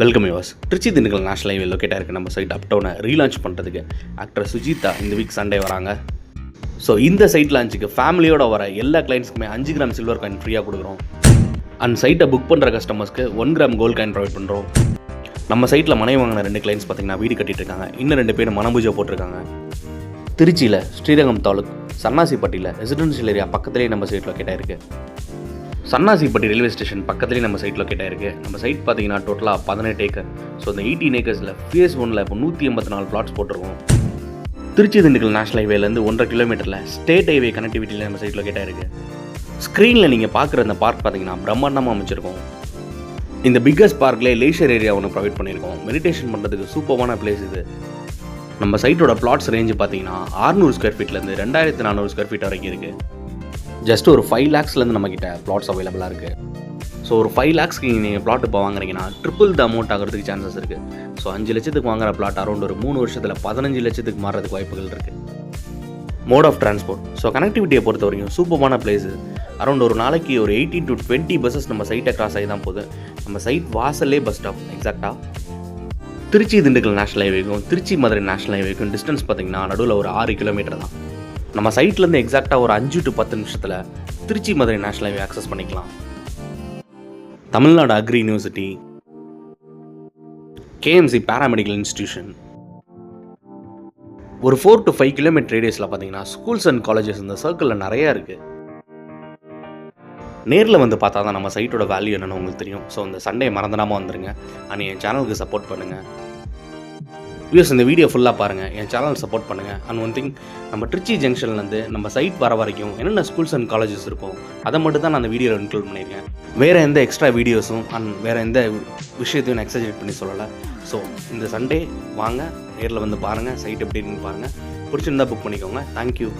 Welcome yours Trichy Dindigul national highway லொக்கேட்டாக இருக்குது நம்ம site up டவுனை ரீலான்ச் பண்ணுறதுக்கு ஆக்டர் சுஜிதா இந்த வீக் சண்டே வராங்க. ஸோ இந்த சைட் லான்ச்சுக்கு ஃபேமிலியோட வர எல்லா கிளைண்ட்ஸ்க்குமே அஞ்சு கிராம் சில்வர் காயின் ஃப்ரீயாக கொடுக்குறோம். அண்ட் சைட்டை புக் பண்ணுற கஸ்டமர்ஸ்க்கு one gram gold coin provide பண்ணுறோம் நம்ம சைட்டில் மனை வாங்கின ரெண்டு கிளைண்ட்ஸ் பார்த்தீங்கன்னா வீடு கட்டிட்டு இருக்காங்க. இன்னும் ரெண்டு பேர் மனபூஜை போட்டிருக்காங்க. திருச்சியில் ஸ்ரீரங்கம் தாலுக் சன்னாசிப்பட்டியில் ரெசிடென்ஷியல் ஏரியா பக்கத்துலேயே நம்ம சைட் லொக்கேட்டாக இருக்குது சன்னாசிப்பட்டி ரயில்வே ஸ்டேஷன் பக்கத்துலேயே நம்ம சைட் லொக்கேட் ஆயிருக்கு. நம்ம சைட் பார்த்தீங்கன்னா டோட்டலாக பதினெட்டு ஏக்கர் ஸோ இந்த எயிட்டீன் ஏக்கர்ஸில் ஃபேஸ் ஒனில் இப்போ நூற்றி எண்பத்தி நாலு பிளாட்ஸ் போட்டிருக்கோம். திருச்சி திண்டுக்கல் நேஷனல் ஹைவேலேருந்து ஒன்றரை கிலோமீட்டரில் ஸ்டேட் ஹைவே கனெக்டிவிட்டியில் நம்ம சைட் லொக்கேட் ஆயிருக்கு. ஸ்க்ரீனில் நீங்கள் பார்க்குற அந்த பார்க் பார்த்தீங்கன்னா பிரம்மாண்டமாக அமைச்சிருக்கோம். இந்த பிக்கஸ்ட் பார்க்லேயே லேஷர் ஏரியா ஒன்று ப்ரொவைட் பண்ணியிருக்கோம் மெடிடேஷன் பண்ணுறதுக்கு சூப்பரான பிளேஸ் இது. நம்ம சைட்டோட பிளாட்ஸ் ரேஞ்சு பார்த்தீங்கன்னா 600 ஸ்கொயர் ஃபீட்லேருந்து ரெண்டாயிரத்து நானூறு ஸ்கொயர் ஃபீட் வரைக்கும் இருக்குது ஜஸ்ட் ஒரு ஃபைவ் லேக்ஸ்லேருந்து நம்மக்கிட்ட ப்ளாட்ஸ் அவைலபிளாக இருக்குது ஸோ ஒரு ஃபைவ் லேக்ஸ்க்கு நீங்கள் ப்ளாட்டு இப்போ வாங்குறீங்கன்னா ட்ரிபிள் த அமௌண்ட் ஆகிறதுக்கு சான்சஸ் இருக்குது ஸோ அஞ்சு லட்சத்துக்கு வாங்குற பிளாட் அரௌண்ட் ஒரு மூணு வருஷத்தில் பதினஞ்சு லட்சத்துக்கு மாறுறதுக்கு வாய்ப்புகள் இருக்குது மோட் ஆஃப் டிரான்ஸ்போர்ட் ஸோ கனெக்டிவிட்டியை பொறுத்த வரைக்கும் சூப்பரான பிளேஸு அரௌண்ட் ஒரு நாளைக்கு ஒரு எயிட்டீன் டு டுவெண்ட்டி பஸ்ஸஸ் நம்ம சைட்டை கிராஸ் ஆகி தான் போகுது. நம்ம சைட் வாசல்லே பஸ் ஸ்டாப் எக்ஸாக்டாக திருச்சி திண்டுக்கல் நேஷனல் ஹைவேக்கும் திருச்சி மதுரை நேஷனல் ஹைவேக்கும் டிஸ்டன்ஸ் பார்த்தீங்கன்னா நடுவில் ஒரு ஆறு கிலோமீட்டர் தான். நம்ம சைட்லேருந்து எக்ஸாக்டாக ஒரு அஞ்சு டு பத்து நிமிஷத்தில் Trichy Madurai national highway access பண்ணிக்கலாம். Tamil Nadu agri university KMC paramedical institution ஒரு ஃபோர் டு ஃபைவ் கிலோமீட்டர் ரேடியஸில் பார்த்தீங்கன்னா ஸ்கூல்ஸ் அண்ட் காலேஜஸ் இந்த சர்க்கிளில் நிறையா இருக்குது நேரில் வந்து பார்த்தா தான் நம்ம சைட்டோட வேல்யூ என்னென்னு உங்களுக்கு தெரியும். ஸோ இந்த சண்டே மறந்துடாமல் வந்துடுங்க அண்ட் என் சேனலுக்கு சப்போர்ட் பண்ணுங்கள் வியூஸ் இந்த வீடியோ ஃபுல்லாக பாருங்கள் என் சேனல் சப்போர்ட் பண்ணுங்கள் அண்ட் ஒன் திங் நம்ம ட்ரிச்சி ஜங்ஷன்லேருந்து நம்ம சைட் வர வரைக்கும் என்னென்ன ஸ்கூல்ஸ் அண்ட் காலேஜஸ் இருக்கும் அதை மட்டும் தான் நான் அந்த வீடியோவில் இன்க்ளூட் பண்ணியிருக்கேன். வேறு எந்த எக்ஸ்ட்ரா வீடியோஸும் அண்ட் வேறு எந்த விஷயத்தையும் நான் எக்ஸஜரேட் பண்ணி சொல்லலை. ஸோ இந்த சண்டே வாங்க நேரில் வந்து பாருங்கள் சைட் எப்படி இருக்குன்னு பாருங்கள் பிடிச்சிருந்தா புக் பண்ணிக்கோங்க. தேங்க்யூ